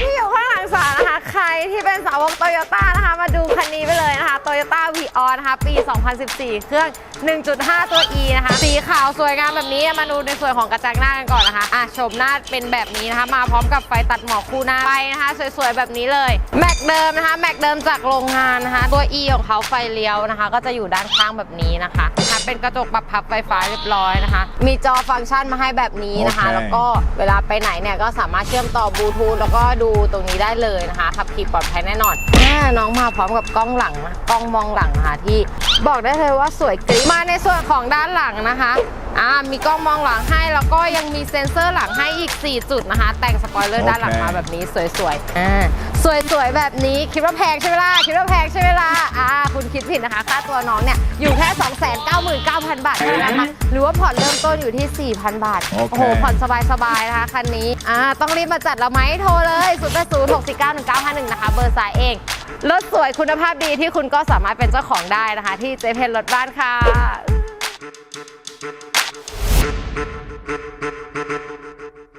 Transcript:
ที่อยู่ข้างหลังสานะคะ ใครที่เป็นสาวกโตโยต้านะคะ มาดูคันนี้ไปเลยนะคะ ตโยต้าวีออนะคะ ปี 2014 เครื่อง 1.5 ตัว E นะคะ สีขาวสวยงามแบบนี้ มาดูในส่วนของกระจังหน้ากันก่อนนะคะ อะชมหน้าเป็นแบบนี้นะคะ มาพร้อมกับไฟตัดหมอกคู่หน้าไฟนะคะ สวยๆ แบบนี้เลย แม็กเดิมนะคะ แม็กเดิมจากโรงงานนะคะ ตัว E ของเขาไฟเลี้ยวนะคะ ก็จะอยู่ด้านข้างแบบนี้นะคะนะคะเป็นกระจกปรับพับไฟฟ้าเรียบร้อยนะคะ มีจอฟังก์ชันมาให้แบบนี้นะคะโอเคแล้วก็เวลาไปไหนเนี่ยก็สามารถเชื่อมต่อบลูทูธแล้วก็ดูตรงนี้ได้เลยนะคะขับขี่ปลอดภัยแน่นอนอ่าน้องมาพร้อมกับกล้องหลังนะกล้องมองหลังค่ะที่บอกได้เลยว่าสวยกริ๊บมาในส่วนของด้านหลังนะคะ อ่ามีกล้องมองหลังให้แล้วก็ยังมีเซ็นเซอร์หลังให้อีก 4 จุดนะคะ แต่งสปอยเลอร์ด้านหลังมาแบบนี้สวยๆอ่าสวยๆ แบบนี้คิดว่าแพงใช่ไหมล่ะคิดว่าแพงใช่ไหมล่ะอ่าคุณคิดผิดนะคะ ค่าตัวน้องเนี่ย อยู่แค่ 299,000 บาทเท่านั้นนะคะหรือว่าผ่อนเริ่มต้นอยู่ที่ 4,000 บาท โอเคโอ้โห ผ่อนสบายๆ นะคะ คันนี้อ่าต้องรีบมาจัดเราไหมโทรเลย0 8 0 6 4 9 1 9 5 1 นะคะ เบอร์สายเองรถสวยคุณภาพดีที่คุณก็สามารถเป็นเจ้าของได้นะคะ ที่เจเพนรถบ้านค่ะ